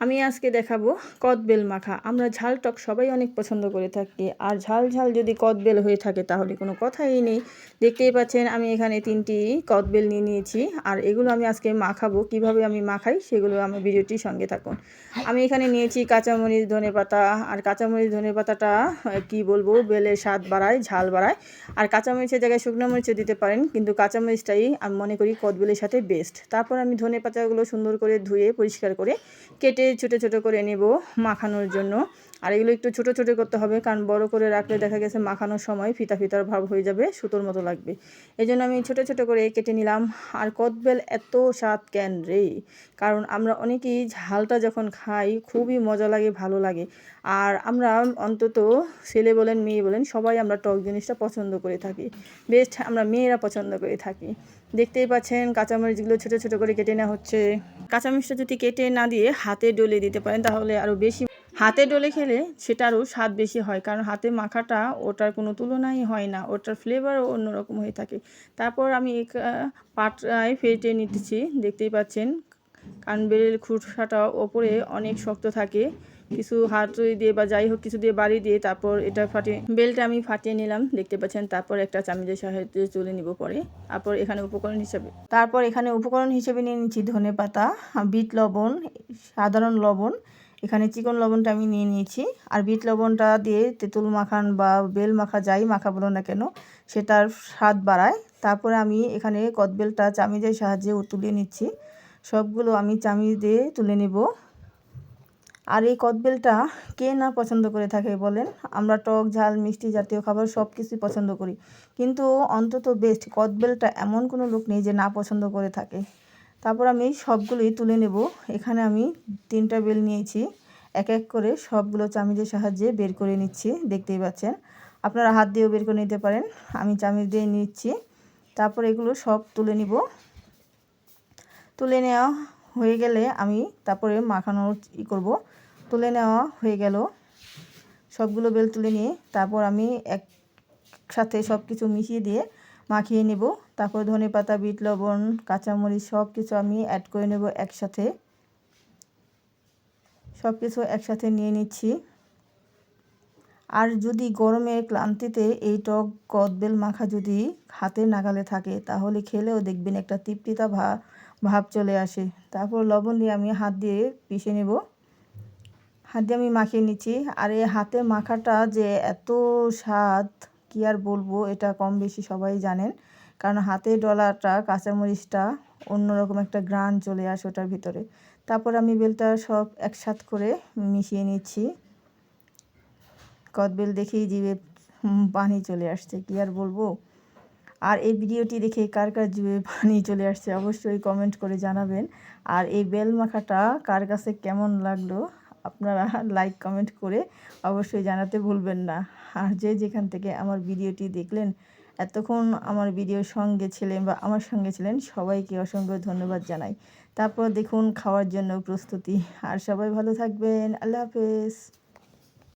আমি আজকে দেখাবো কদবেল মাখা। আমরা ঝাল টক সবাই অনেক পছন্দ করে থাকি। আর ঝাল ঝাল যদি কদবেল হয়ে থাকে, তাহলে কোনো কথাই নেই। দেখতেই পাচ্ছেন, আমি এখানে তিনটি কদবেল নিয়ে নিয়েছি। আর এগুলো আমি আজকে মাখাবো। কীভাবে আমি মাখাই, সেগুলো আমার ভিডিওটির সঙ্গে থাকুন। আমি এখানে নিয়েছি কাঁচামরিচ ধনে পাতা আর কাঁচামরিচ ধনে পাতাটা কি বলব, বেলের স্বাদ বাড়ায়, ঝাল বাড়ায়। আর কাঁচামরিচের জায়গায় শুকনো মরিচও দিতে পারেন, কিন্তু কাঁচামরিচটাই আমি মনে করি কদবেলের সাথে বেস্ট তারপর আমি ধনে পাতাগুলো সুন্দর করে ধুয়ে, পরিষ্কার করে কেটে ছোটো ছোটো করে নেব মাখানোর জন্য। আর এগুলো একটু ছোটো ছোটো করতে হবে, কারণ বড় করে রাখলে দেখা গেছে মাখানোর সময় ফিতা ফিতার ভাব হয়ে যাবে, সুতোর মতো লাগবে। এই জন্য আমি ছোটো ছোটো করে কেটে নিলাম। আর কদবেল এত স্বাদ কেন রে? কারণ আমরা অনেকেই ঝালটা যখন খাই, খুবই মজা লাগে, ভালো লাগে। আর আমরা অন্তত ছেলে বলেন, মেয়ে বলেন, সবাই আমরা টক জিনিসটা পছন্দ করে থাকি। বেস্ট আমরা মেয়েরা পছন্দ করে থাকি। দেখতেই পাচ্ছেন কাঁচামরিচগুলো ছোটো ছোটো করে কেটে নেওয়া হচ্ছে। কাঁচামরিচটা যদি কেটে না দিয়ে হাতে ডলে দিতে পারেন, তাহলে আরও বেশি হাতে ডলে খেলে সেটারও স্বাদ বেশি হয়, কারণ হাতে মাখাটা ওটার কোনো তুলনাই হয় না, ওটার ফ্লেভারও অন্যরকম হয়ে থাকে। তারপর আমি এক পাটায় ফেটে নিতেছি, দেখতেই পাচ্ছেন কানবেলের খুঁটসাটা ওপরে অনেক শক্ত থাকে। কিছু হাত দিয়ে বা যাই হোক, কিছু দিয়ে বাড়ি দিয়ে তারপর এটা ফাটিয়ে, বেলটা আমি ফাটিয়ে নিলাম, দেখতে পাচ্ছেন, তারপর একটা চামচের সাহায্যে তুলে নিব পরে। তারপর এখানে উপকরণ হিসেবে, তারপর এখানে উপকরণ হিসেবে নিয়ে নিচ্ছি ধনে পাতা বিট লবণ, সাধারণ লবণ এখানে চিকন লবণটা আমি নিয়ে নিয়েছি। আর বিট লবণটা দিয়ে তেঁতুল মাখান বা বেল মাখা যাই মাখা বলো না কেন, সেটার স্বাদ বাড়ায়। তারপরে আমি এখানে কদবেলটা চামিজের সাহায্যে তুলে নিচ্ছি। সবগুলো আমি চামিচ দিয়ে তুলে নেব। আর এই কদবেলটা কে না পছন্দ করে থাকে বলেন? আমরা টক, ঝাল, মিষ্টি জাতীয় খাবার সব কিছুই পছন্দ করি। কিন্তু অন্তত বেস্ট কদবেলটা এমন কোনো লোক নেই যে না পছন্দ করে থাকে। তারপর আমি সবগুলোই তুলে নেব। এখানে আমি তিনটা বেল নিয়েছি। এক এক করে সবগুলো চামিজের সাহায্যে বের করে নিচ্ছি, দেখতেই পাচ্ছেন। আপনারা হাত দিয়েও বের করে নিতে পারেন। আমি চামিচ দিয়ে নিচ্ছি। তারপর এগুলো সব তুলে নিব। তুলে নেওয়া হয়ে গেলে আমি তারপরে মাখানোর ই করব। তুলে নেওয়া হয়ে গেল। সবগুলো বেল তুলে নিয়ে তারপর আমি একসাথে সব কিছু মিশিয়ে দিয়ে মাখিয়ে নেব। তারপর ধনে পাতা বিট, লবণ, কাঁচামরিচ সব কিছু আমি অ্যাড করে নেব একসাথে। সব কিছু একসাথে নিয়ে নিচ্ছি। আর যদি গরমের ক্লান্তিতে এই টক কদবেল মাখা যদি হাতে নাগালে থাকে, তাহলে খেলেও দেখবেন একটা তৃপ্তিতা ভা, ভাব চলে আসে। তারপর লবণ দিয়ে আমি হাত দিয়ে পিষে নেব। হাত দিয়ে আমি মাখিয়ে নিচ্ছি। আর এই হাতে মাখাটা যে এত স্বাদ কী আর বলব, এটা কম বেশি সবাই জানেন। কারণ হাতে ডলাটা কাঁচামরিচটা অন্যরকম একটা গ্রান চলে আসে ওটার ভিতরে। তারপর আমি বেলটা সব একসাথ করে মিশিয়ে নিচ্ছি। কদবেল দেখেই জিভে পানি চলে আসছে, কী আর বলব? আর এই ভিডিওটি দেখে কার কার জিভে পানি চলে আসছে অবশ্যই কমেন্ট করে জানাবেন। আর এই বেল মাখাটা কার কাছে কেমন লাগল আপনারা লাইক কমেন্ট করে অবশ্যই জানাতে ভুলবেন না। আর যে যেখান থেকে আমার ভিডিওটি দেখলেন, এতক্ষণ আমার ভিডিওর সঙ্গে ছিলেন বা আমার সঙ্গে ছিলেন, সবাইকে অসংখ্য ধন্যবাদ জানাই। তারপর দেখুন, খাওয়ার জন্য প্রস্তুতি। আর সবাই ভালো থাকবেন। আল্লাহ হাফেজ।